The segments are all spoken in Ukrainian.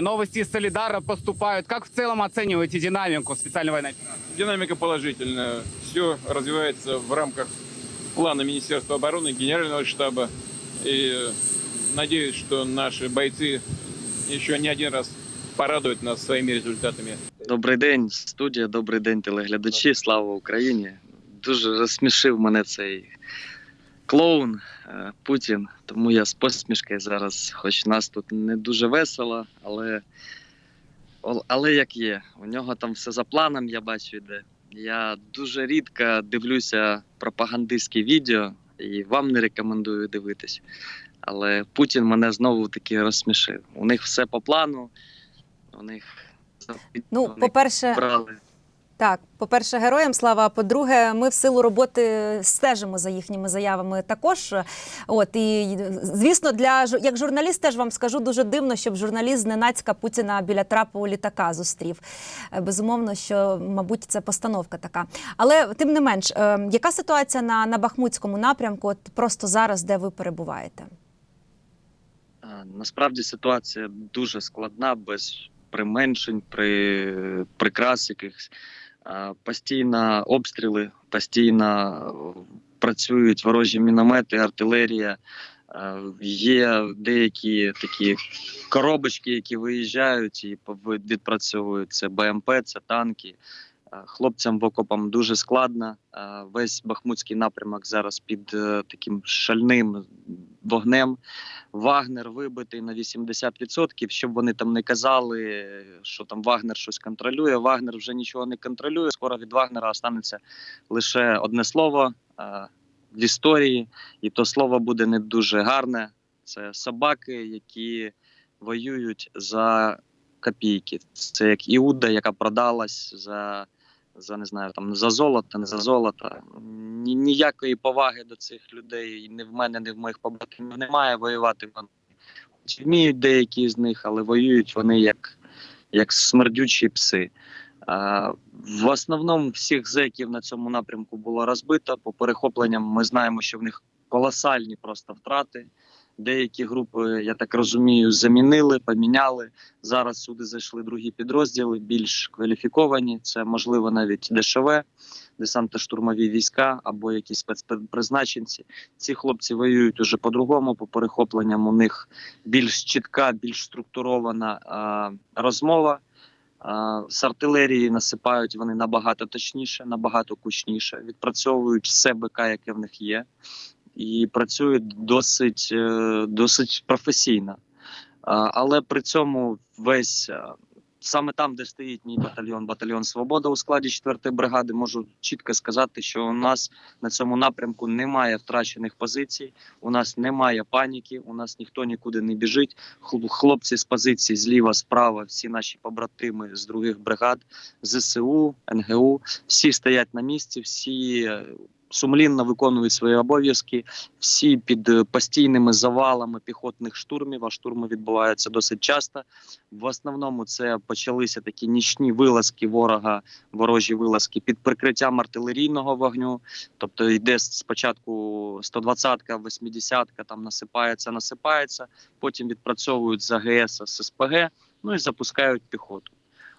Новости из Солидара поступают. Как в целом оцениваете динамику специальной военной операции? Динамика положительная. Все развивается в рамках плана Министерства обороны, Генерального штаба. И э, надеюсь, что наши бойцы еще не один раз порадуют нас своими результатами. Добрий день, студія, добрий день, телеглядачі. Слава Україні! Дуже розсмішив мене цей клоун е, Путін. Тому я з посмішкою зараз, хоч нас тут не дуже весело, але, але як є. У нього там все за планом, я бачу, йде. Я дуже рідко дивлюся пропагандистські відео і вам не рекомендую дивитись. Але Путін мене знову таки розсмішив. У них все по плану. У них Ну, по-перше, брали. Так, по-перше, героям слава. А по-друге, ми в силу роботи стежимо за їхніми заявами також. От і звісно, для як журналіст теж вам скажу дуже дивно, щоб журналіст зненацька Путіна біля трапу літака зустрів. Е, Безумовно, що мабуть це постановка така. Але тим не менш, е, яка ситуація на, на Бахмутському напрямку? От просто зараз, де ви перебуваєте? Насправді ситуація дуже складна, без применшень, при прикрас якихось. Постійно обстріли, постійно е, працюють ворожі міномети, артилерія. Є деякі такі коробочки, які виїжджають і відпрацьовують. Це БМП, це танки. Хлопцям в окопам дуже складно. Весь Бахмутський напрямок зараз під е, таким шальним вогнем. Вагнер вибитий на 80%, щоб вони там не казали, що там Вагнер щось контролює. Вагнер вже нічого не контролює. Скоро від Вагнера останеться лише одне слово а, в історії, і то слово буде не дуже гарне. Це собаки, які воюють за копійки. Це як Іуда, яка продалась за. За не знаю, там за золото, не за золото. Ні, ніякої поваги до цих людей ні в мене, ні в моїх побратимів немає. Воювати вони Хоч вміють деякі з них, але воюють вони як, як смердючі пси. А, в основному всіх зеків на цьому напрямку було розбито. По перехопленням ми знаємо, що в них колосальні просто втрати. Деякі групи, я так розумію, замінили, поміняли. Зараз сюди зайшли другі підрозділи, більш кваліфіковані. Це можливо навіть ДШВ, десантно-штурмові війська або якісь спецпризначенці. Ці хлопці воюють уже по-другому. По перехопленням у них більш чітка, більш структурована а, розмова. З артилерії насипають вони набагато точніше, набагато кучніше. Відпрацьовують все БК, яке в них є, і працюють досить, е, досить професійно. Але при цьому весь е, саме там, де стоїть мій батальйон, батальйон Свобода у складі 4-ї бригади, можу чітко сказати, що у нас на цьому напрямку немає втрачених позицій. У нас немає паніки, у нас ніхто нікуди не біжить. Хл- Хлопці з позицій зліва, справа, всі наші побратими з других бригад, ЗСУ, НГУ, всі стоять на місці, всі е, сумлінно виконують свої обов'язки, всі під е, постійними завалами піхотних штурмів. А штурми відбуваються досить часто. В основному це почалися такі нічні вилазки ворога, ворожі вилазки під прикриттям артилерійного вогню. Тобто йде спочатку 120-ка, 80-ка, там насипається, насипається, потім відпрацьовують з АГС, з СПГ, ну і запускають піхоту.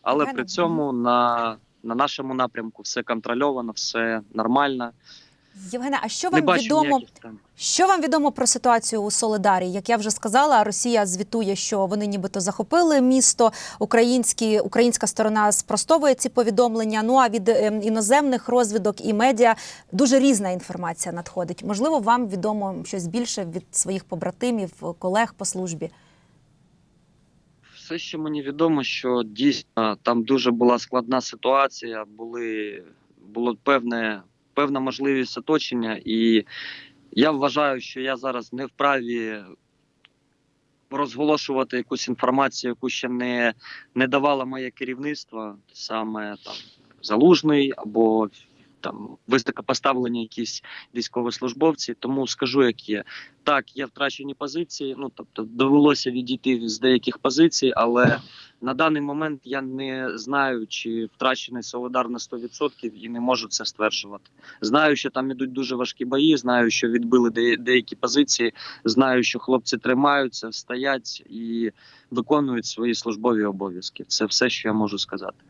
Але при цьому на, на нашому напрямку все контрольовано, все нормально. Євгене, а що вам відомо? Що вам відомо про ситуацію у Солидарі? Як я вже сказала, Росія звітує, що вони нібито захопили місто. Українські українська сторона спростовує ці повідомлення. Ну а від е, іноземних розвідок і медіа дуже різна інформація надходить. Можливо, вам відомо щось більше від своїх побратимів, колег по службі. Все, що мені відомо, що дійсно там дуже була складна ситуація, були було певне, певна можливість оточення, і я вважаю, що я зараз не вправі розголошувати якусь інформацію, яку ще не, не давало моє керівництво, саме там залужний або там високопоставлені якісь військовослужбовці. Тому скажу, як є. Так, є втрачені позиції. Ну тобто довелося відійти з деяких позицій, але На даний момент я не знаю, чи втрачений Солодар на 100% і не можу це стверджувати. Знаю, що там ідуть дуже важкі бої, знаю, що відбили де- деякі позиції, знаю, що хлопці тримаються, стоять і виконують свої службові обов'язки. Це все, що я можу сказати.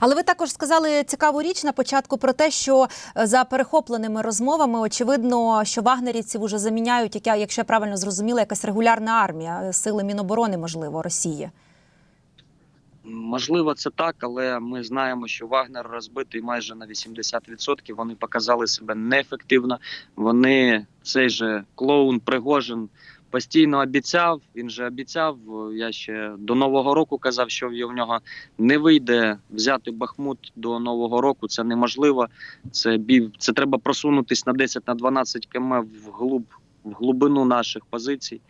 Але ви також сказали цікаву річ на початку про те, що е, за перехопленими розмовами очевидно, що вагнерівців уже заміняють, як я, якщо я правильно зрозуміла, якась регулярна армія е, сили Міноборони, можливо, Росії. Можливо, це так, але ми знаємо, що Вагнер розбитий майже на 80%. Вони показали себе неефективно. Вони цей же клоун Пригожин постійно обіцяв. Він же обіцяв. Я ще до нового року казав, що в нього не вийде взяти Бахмут до нового року. Це неможливо. Це бів, це треба просунутись на 10 на 12 км вглуб в глибину наших позицій.